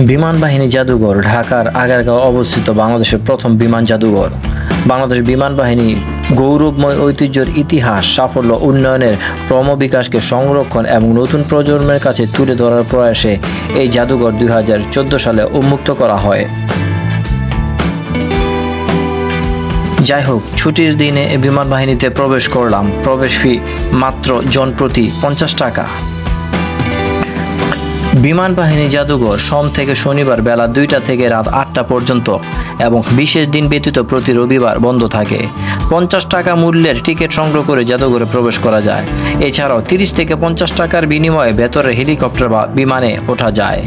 বিমান বাহিনী জাদুঘর, ঢাকার আগারগাঁও অবস্থিত বাংলাদেশের প্রথম বিমান জাদুঘর। বাংলাদেশ বিমান বাহিনী গৌরবময় ঐতিহ্যের ইতিহাস, সাফল্য উন্নয়নের ক্রমবিকাশকে সংরক্ষণ এবং নতুন প্রজন্মের কাছে তুলে ধরার প্রয়াসে এই জাদুঘর দুই হাজার চোদ্দ সালে উন্মুক্ত করা হয়। যাই হোক, ছুটির দিনে বিমান বাহিনীতে প্রবেশ করলাম। প্রবেশ ফি মাত্র জনপ্রতি পঞ্চাশ টাকা। বিমান বাহিনী জাদুঘর সোম থেকে শনিবার বেলা দুইটা থেকে রাত আটটা পর্যন্ত এবং বিশেষ দিন ব্যতীত প্রতি রবিবার বন্ধ থাকে। পঞ্চাশ টাকা মূল্যের টিকিট সংগ্রহ করে জাদুঘরে প্রবেশ করা যায়। এছাড়াও তিরিশ থেকে পঞ্চাশ টাকার বিনিময়ে ভেতরে হেলিকপ্টার বা বিমানে ওঠা যায়।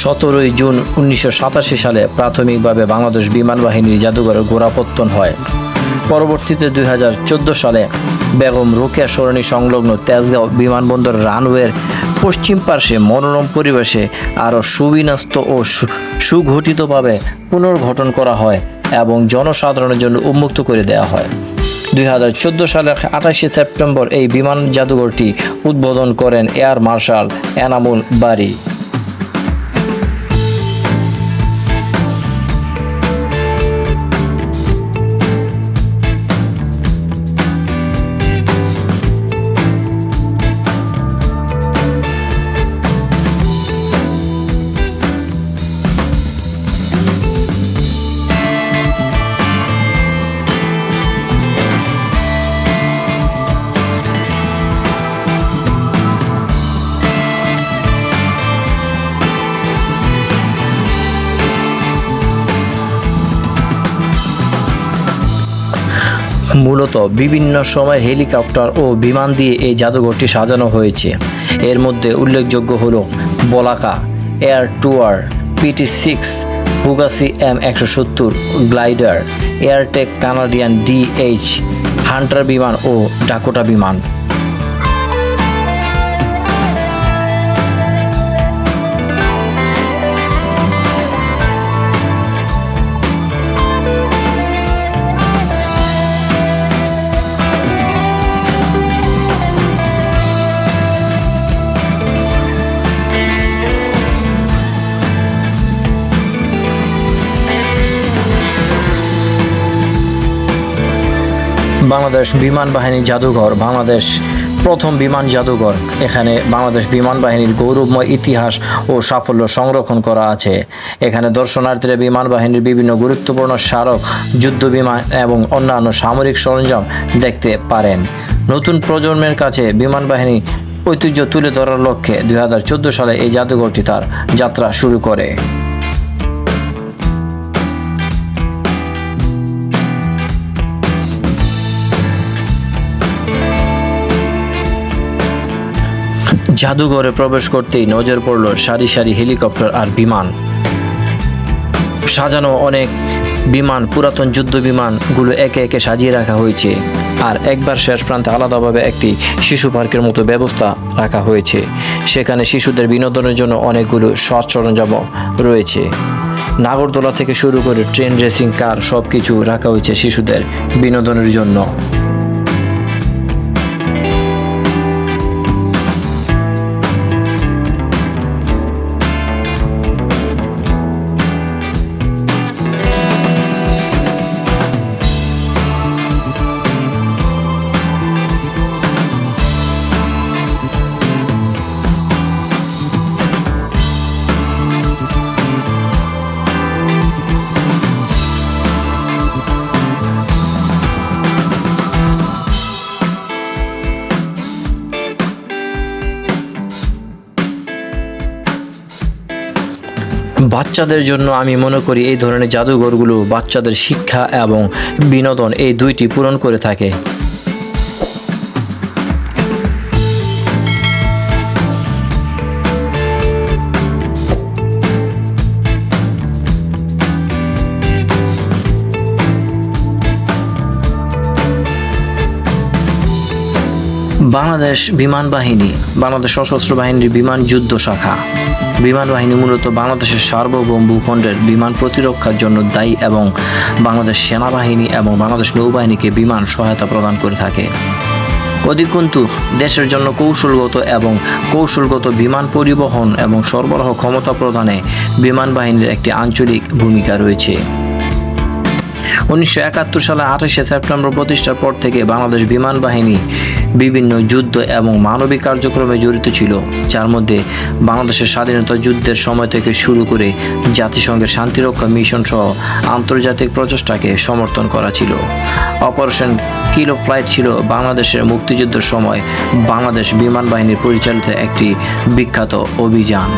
সতেরোই জুন উনিশশো সাতাশি সালে প্রাথমিকভাবে বাংলাদেশ বিমান বাহিনীর জাদুঘরে গোড়াপত্তন হয়। পরবর্তীতে দুই হাজার চোদ্দ সালে বেগম রোকেয়া সরণি সংলগ্ন তেজগাঁও বিমানবন্দর রানওয়ের পশ্চিম পার্শ্বে মনোরম পরিবেশে আরও সুবিন্যস্ত ও সু- সুগঠিতভাবে পুনর্গঠন করা হয় এবং জনসাধারণের জন্য উন্মুক্ত করে দেওয়া হয়। দুই হাজার চোদ্দ সালের আঠাশে সেপ্টেম্বর এই বিমান জাদুঘরটি উদ্বোধন করেন এয়ার মার্শাল এনামুল বারি। মূলত বিভিন্ন সময় হেলিকপ্টার ও বিমান দিয়ে এই জাদুঘরটি সাজানো হয়েছে। এর মধ্যে উল্লেখযোগ্য হল Balaka, air tourer PT six ফুগাসি M একশো সত্তর, glider, Airtech Canadian DH Hunter বিমান ও ডাকোটা বিমান। বাংলাদেশ বিমান বাহিনী জাদুঘর, বাংলাদেশ প্রথম বিমান জাদুঘর। এখানে বাংলাদেশ বিমান বাহিনীর গৌরবময় ইতিহাস ও সাফল্য সংরক্ষণ করা আছে। এখানে দর্শনার্থীরা বিমান বাহিনীর বিভিন্ন গুরুত্বপূর্ণ স্মারক, যুদ্ধ বিমান এবং অন্যান্য সামরিক সরঞ্জাম দেখতে পারেন। নতুন প্রজন্মের কাছে বিমান বাহিনী ঐতিহ্য তুলে ধরার লক্ষ্যে দুই হাজার চোদ্দ সালে এই জাদুঘরটি তার যাত্রা শুরু করে। জাদুঘরে প্রবেশ করতেই নজর পড়ল সারি সারি হেলিকপ্টার আর বিমান। সাজানো অনেক বিমান, পুরাতন যুদ্ধ বিমানগুলো একে একে সাজিয়ে রাখা হয়েছে আর একবার শেষ প্রান্তে আলাদাভাবে একটি শিশু পার্কের মতো ব্যবস্থা রাখা হয়েছে। সেখানে শিশুদের বিনোদনের জন্য অনেকগুলো সাজ সরঞ্জাম রয়েছে। নাগরদোলা থেকে শুরু করে ট্রেন, রেসিং, কার সব কিছু রাখা হয়েছে শিশুদের বিনোদনের জন্য। বাচ্চাদের জন্য আমি মনে করি এই ধরনের জাদুঘরগুলো বাচ্চাদের শিক্ষা এবং বিনোদন এই দুইটি পূরণ করে থাকে। বাংলাদেশ বিমান বাহিনী, বাংলাদেশ সশস্ত্র বাহিনীর বিমান যুদ্ধ শাখা। বিমান বাহিনী মূলত বাংলাদেশের সার্বভৌম ভূখণ্ডের বিমান প্রতিরক্ষার জন্য দায়ী এবং বাংলাদেশ সেনাবাহিনী এবং বাংলাদেশ নৌবাহিনীকে বিমান সহায়তা প্রদান করে থাকে। অধিকন্তু দেশের জন্য কৌশলগত এবং কৌশলগত বিমান পরিবহন এবং সরবরাহ ক্ষমতা প্রদানে বিমান বাহিনীর একটি আঞ্চলিক ভূমিকা রয়েছে। উনিশশো একাত্তর সালের আঠাশে সেপ্টেম্বর প্রতিষ্ঠার পর থেকে বাংলাদেশ বিমান বাহিনী বিভিন্ন যুদ্ধ এবং মানবিক কার্যক্রমে জড়িত ছিল, যার মধ্যে বাংলাদেশের স্বাধীনতা যুদ্ধের সময় থেকে শুরু করে জাতিসংঘের শান্তিরক্ষা মিশন সহ আন্তর্জাতিক প্রচেষ্টাকে সমর্থন করা ছিল। অপারেশন কিলো ফ্লাইট ছিল বাংলাদেশের মুক্তিযুদ্ধের সময় বাংলাদেশ বিমান বাহিনীর পরিচালিত একটি বিখ্যাত অভিযান।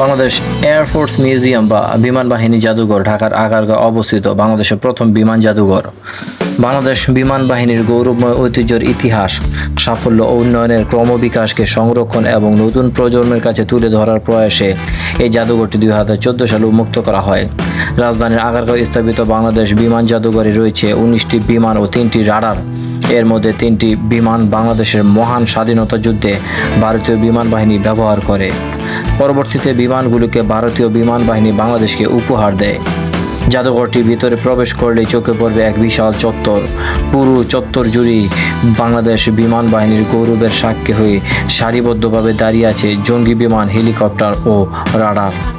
বাংলাদেশ এয়ারফোর্স মিউজিয়াম বা বিমান বাহিনী জাদুঘর ঢাকার আগারগাঁও অবস্থিত বাংলাদেশের প্রথম বিমান জাদুঘর। বাংলাদেশ বিমান বাহিনীর গৌরবময় ঐতিহ্যের ইতিহাস, সাফল্য ও উন্নয়নের ক্রমবিকাশকে সংরক্ষণ এবং নতুন প্রজন্মের কাছে তুলে ধরার প্রয়াসে এই জাদুঘরটি দুই হাজার চোদ্দ সালে উন্মুক্ত করা হয়। রাজধানীর আগারগাঁও স্থাপিত বাংলাদেশ বিমান জাদুঘরে রয়েছে উনিশটি বিমান ও তিনটি রাডার। এর মধ্যে তিনটি বিমান বাংলাদেশের মহান স্বাধীনতা যুদ্ধে ভারতীয় বিমান বাহিনী ব্যবহার করে। পরবর্তীতে বিমানগুলিকে ভারতীয় বিমান বাহিনী বাংলাদেশকে উপহার দেয়। জাদুঘরটির ভিতরে প্রবেশ করলে চোখে পড়বে এক বিশাল চত্বর। পুরো চত্বর জুড়ে বাংলাদেশ বিমান বাহিনীর গৌরবের সাক্ষী হয়ে সারিবদ্ধভাবে দাঁড়িয়ে আছে জঙ্গি বিমান, হেলিকপ্টার ও রাডার।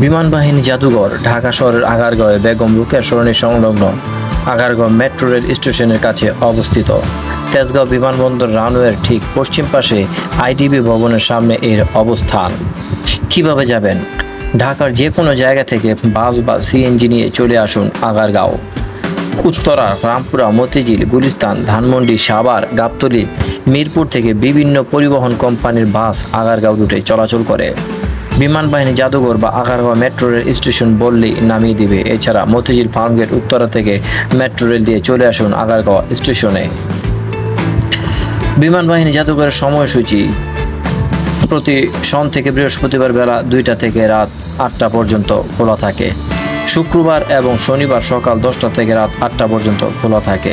বিমান বাহিনী জাদুঘর, ঢাকা শহরের আগারগাঁওয়ে বেগম রুকেয়া সরণি সংলগ্ন আগারগাঁও মেট্রো রেল স্টেশনের কাছে অবস্থিত। তেজগাঁও বিমানবন্দর রানওয়ের ঠিক পশ্চিম পাশে আইটিবি ভবনের সামনে এর অবস্থান। কীভাবে যাবেন? ঢাকার যে কোনো জায়গা থেকে বাস বা সিএনজি নিয়ে চলে আসুন আগারগাঁও। উত্তরা, রামপুরা, মতিঝিল, গুলিস্তান, ধানমন্ডি, সাভার, গাবতলী, মিরপুর থেকে বিভিন্ন পরিবহন কোম্পানির বাস আগারগাঁও রুটে চলাচল করে। বিমান বাহিনী জাদুঘর বা আগারগাঁও মেট্রো রেল স্টেশন বললেই নামিয়ে দিবে। এছাড়া মতিঝিল ফার্মগেট উত্তরা থেকে মেট্রো রেল দিয়ে চলে আসুন আগারগাঁও স্টেশনে বিমান বাহিনী জাদুঘরের সময়সূচি প্রতি সোম থেকে বৃহস্পতিবার বেলা দুইটা থেকে রাত আটটা পর্যন্ত খোলা থাকে। শুক্রবার এবং শনিবার সকাল দশটা থেকে রাত আটটা পর্যন্ত খোলা থাকে।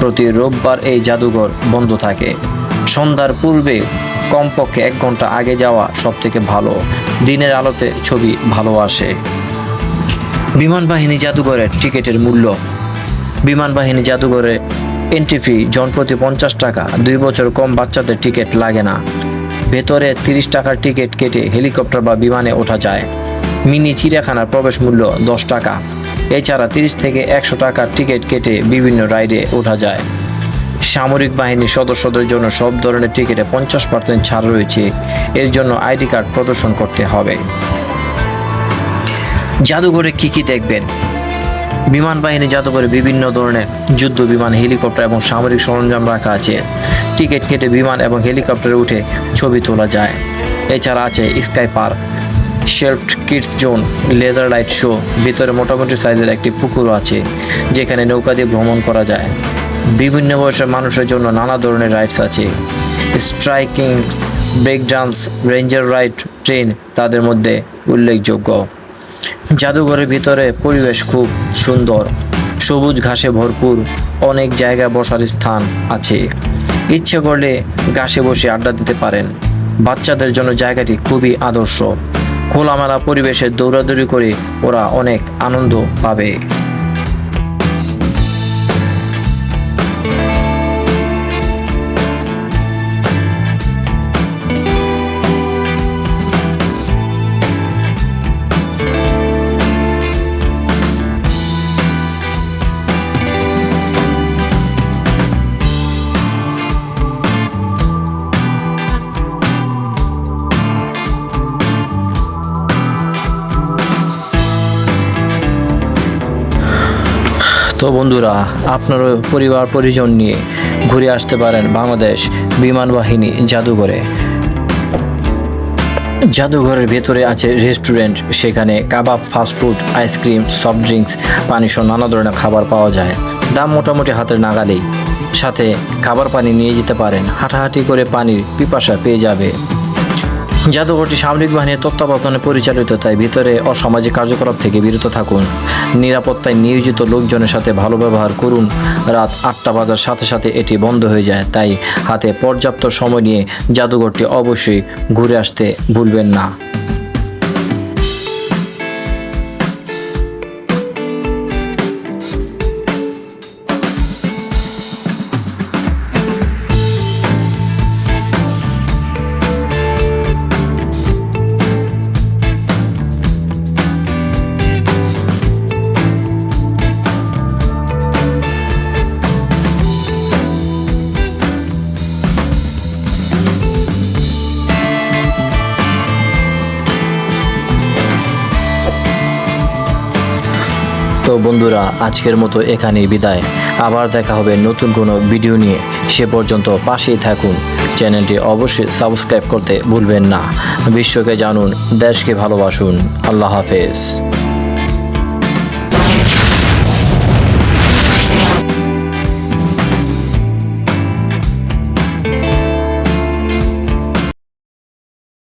প্রতি রোববার এই জাদুঘর বন্ধ থাকে। সন্ধ্যার পূর্বে কমপক্ষে এক ঘণ্টা আগে যাওয়া সব থেকে ভালো। দিনের আলোতে ছবি ভালো আসে। বিমান বাহিনী জাদুঘরের টিকিটের মূল্য। বিমান বাহিনী জাদুঘরে এন্ট্রি ফি জনপ্রতি পঞ্চাশ টাকা, দুই বছর কম বাচ্চাদের টিকিট লাগে না। ভেতরে তিরিশ টাকার টিকিট কেটে হেলিকপ্টার বা বিমানে ওঠা যায়। মিনি চিড়িয়াখানার প্রবেশ মূল্য দশ টাকা। এছাড়া তিরিশ থেকে একশো টাকার টিকিট কেটে বিভিন্ন রাইডে ওঠা যায়। সামরিক বাহিনীর সদস্যদের জন্য সব ধরনের টিকিটে পঞ্চাশ পার্সেন্ট ছাড় রয়েছে। এর জন্য আইডি কার্ড প্রদর্শন করতে হবে। জাদুঘরে কি কি দেখবেন? বিমান বাহিনী জাদুঘরে বিভিন্ন ধরনের যুদ্ধ বিমান, হেলিকপ্টার এবং সামরিক সরঞ্জাম রাখা আছে। টিকিট কেটে বিমান এবং হেলিকপ্টারে উঠে ছবি তোলা যায়। এছাড়া আছে sky park, শেলফড kids zone, laser light show, ভিতরে মোটামুটি সাইজের একটি পুকুরও আছে, যেখানে নৌকা দিয়ে ভ্রমণ করা যায়। বিভিন্ন বয়সের মানুষের জন্য নানা ধরনের রাইডস আছে। Striking break dance ranger ride train তাদের মধ্যে উল্লেখযোগ্য। জাদুঘরের ভিতরে পরিবেশ খুব সুন্দর। সবুজ ঘাসে ভরপুর অনেক জায়গায় বসার স্থান আছে। ইচ্ছে করলে ঘাসে বসে আড্ডা দিতে পারেন। বাচ্চাদের জন্য জায়গাটি খুবই আদর্শ। খোলামেলা পরিবেশে দৌড়াদৌড়ি করে ওরা অনেক আনন্দ পাবে। তো বন্ধুরা, আপনার পরিবার, পরিজন নিয়ে ঘুরে আসতে পারেন বাংলাদেশ বিমান বাহিনী জাদুঘরে। জাদুঘরের ভেতরে আছে রেস্টুরেন্ট, সেখানে কাবাব fast food ice cream soft drinks, পানি সহ নানা ধরনের খাবার পাওয়া যায়। দাম মোটামুটি হাতের নাগালেই। সাথে খাবার পানি নিয়ে যেতে পারেন। হাঁটাহাঁটি করে পানির পিপাসা পেয়ে যাবে। জাদুঘরটি সামরিক বাহিনীর তত্ত্বাবধানে পরিচালিত, তাই ভিতরে অসামাজিক কার্যকলাপ থেকে বিরত থাকুন। নিরাপত্তায় নিয়োজিত লোকজনের সাথে ভালো ব্যবহার করুন। রাত আটটা বাজার সাথে সাথে এটি বন্ধ হয়ে যায়, তাই হাতে পর্যাপ্ত সময় নিয়ে জাদুঘরটি অবশ্যই ঘুরে আসতে ভুলবেন না। তো বন্ধুরা, আজকের মতো এখানেই বিদায়। আবার দেখা হবে নতুন কোনো ভিডিও নিয়ে। সে পর্যন্ত পাশেই থাকুন। চ্যানেলটি অবশ্যই সাবস্ক্রাইব করতে ভুলবেন না। বিশ্বকে জানুন, দেশকে ভালোবাসুন। আল্লাহ হাফেজ।